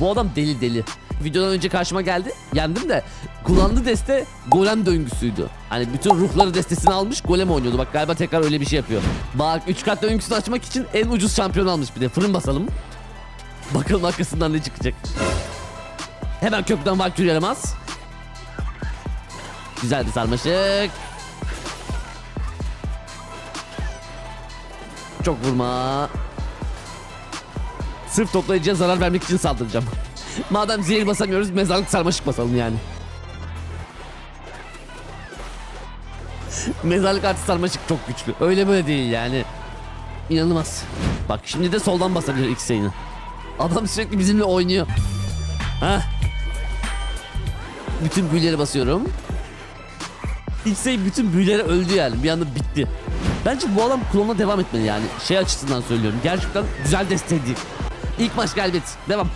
Bu adam deli deli. Videodan önce karşıma geldi. Yendim de kullandığı deste golem döngüsüydü. Hani bütün ruhları destesini almış golem oynuyordu. Bak galiba tekrar öyle bir şey yapıyor. Bak 3 kat döngüsünü açmak için en ucuz şampiyon almış bir de. Fırın basalım. Bakalım arkasından ne çıkacak. Hemen kökten Valkyrie yaramaz. Güzeldi sarmaşık. Çok vurma. Sırf toplayıcıya zarar vermek için saldıracağım. Madem zehir basamıyoruz mezarlık sarmaşık basalım yani. mezarlık artı sarmaşık çok güçlü. Öyle böyle değil yani. İnanılmaz. Bak şimdi de soldan basabilir X sayını. Adam sürekli bizimle oynuyor. Ha? Bütün büyüleri basıyorum. X-Ray bütün büyüleri öldü yani. Bir anda bitti. Bence bu adam klonuna devam etmeli yani. Şey açısından söylüyorum. Gerçekten güzel destekledi. İlk maç galibiyet. Devam.